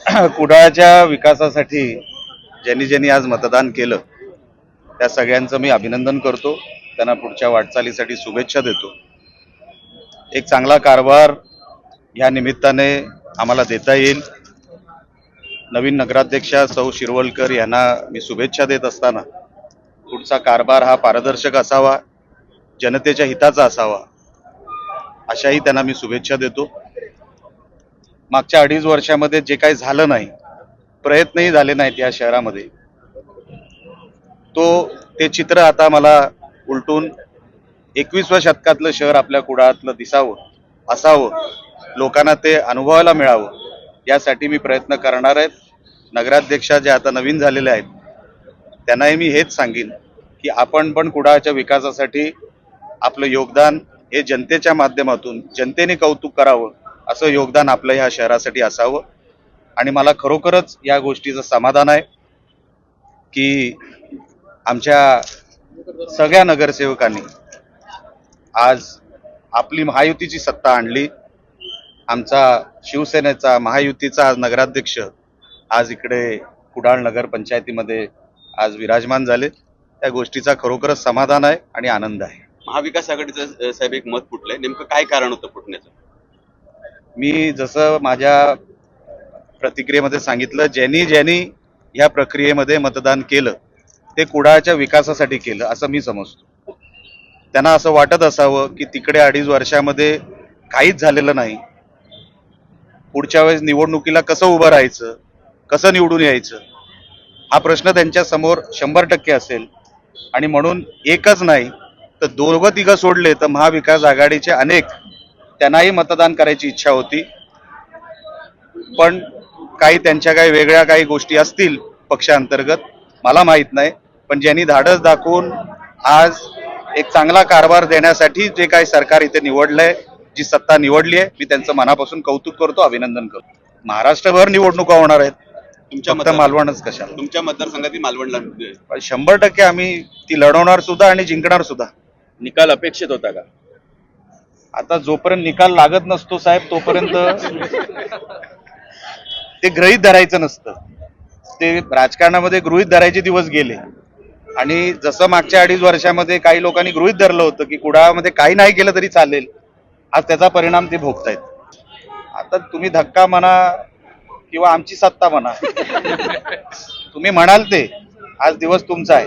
कुडाळच्या विकासासाठी ज्यांनी ज्यांनी आज मतदान केलं त्या सगळ्यांचं मी अभिनंदन करतो. त्यांना पुढच्या वाटचालीसाठी शुभेच्छा देतो. एक चांगला कारभार या निमित्ताने आम्हाला देता येईल. नवीन नगराध्यक्षा सौ शिरवलकर यांना मी शुभेच्छा देत असताना पुढचा कारभार हा पारदर्शक असावा जनतेच्या हिताचा असावा अशाही त्यांना मी शुभेच्छा देतो. मागच्या अडीच वर्षामध्ये जे काही झालं नाही प्रयत्नही झाले नाहीत या शहरामध्ये. तो ते चित्र आता मला उलटून एकवीसव्या शतकातलं शहर आपल्या कुडाळातलं दिसावं असावं लोकांना ते अनुभवायला मिळावं यासाठी मी प्रयत्न करणार आहेत नगराध्यक्षा ज्या आता नवीन झालेल्या आहेत त्यांनाही मी हेच सांगेन की आपण पण कुडाळच्या विकासासाठी आपलं योगदान हे जनतेच्या माध्यमातून जनतेने कौतुक करावं असं योगदान आपलं ह्या शहरासाठी असावं. आणि मला खरोखरच या गोष्टीचं समाधान आहे की आमच्या सगळ्या नगरसेवकांनी आज आपली महायुतीची सत्ता आणली. आमचा शिवसेनेचा महायुतीचा आज नगराध्यक्ष आज इकडे कुडाळ नगर पंचायतीमध्ये आज विराजमान झाले. त्या गोष्टीचा खरोखरच समाधान आहे आणि आनंद आहे. महाविकास आघाडीचं साहेब एक मत फुटलंय. नेमकं काय कारण होतं फुटण्याचं? मी जसं माझ्या प्रतिक्रियेमध्ये सांगितलं ज्यांनी ज्यांनी या प्रक्रियेमध्ये मतदान केलं ते कुडाळच्या विकासासाठी केलं असं मी समजतो. त्यांना असं वाटत असावं की तिकडे अडीच वर्षामध्ये काहीच झालेलं नाही. पुढच्या वेळेस निवडणुकीला कसं उभं राहायचं कसं निवडून यायचं हा प्रश्न त्यांच्यासमोर शंभर टक्के असेल. आणि म्हणून एकच नाही तर दोघं तिघं सोडले तर महाविकास आघाडीचे अनेक त्यांनाही मतदान करायची इच्छा होती. पण काही त्यांच्या काही वेगळ्या काही गोष्टी असतील पक्षांतर्गत मला माहीत नाही. पण ज्यांनी धाडस दाखवून आज एक चांगला कारभार देण्यासाठी जे काही सरकार इथे निवडलंय जी सत्ता निवडली आहे मी त्यांचं मनापासून कौतुक करतो अभिनंदन करतो. महाराष्ट्रभर निवडणुका होणार आहेत. तुमच्या मालवणच कशाला? तुमच्या मतदारसंघातील मालवणला शंभर टक्के आम्ही ती लढवणार सुद्धा आणि जिंकणार सुद्धा. निकाल अपेक्षित होता का? आता जोपर्यंत निकाल लागत नसतो साहेब तोपर्यंत ते गृहीत धरायचं नसतं. ते राजकारणामध्ये गृहित धरायचे दिवस गेले. आणि जसं मागच्या अडीच वर्षामध्ये काही लोकांनी गृहित धरलं होतं की कुडाळामध्ये काही नाही केलं तरी चालेल आज त्याचा परिणाम ते भोगतायत. आता तुम्ही धक्का म्हणा किंवा आमची सत्ता म्हणा तुम्ही म्हणाल ते आज दिवस तुमचा आहे.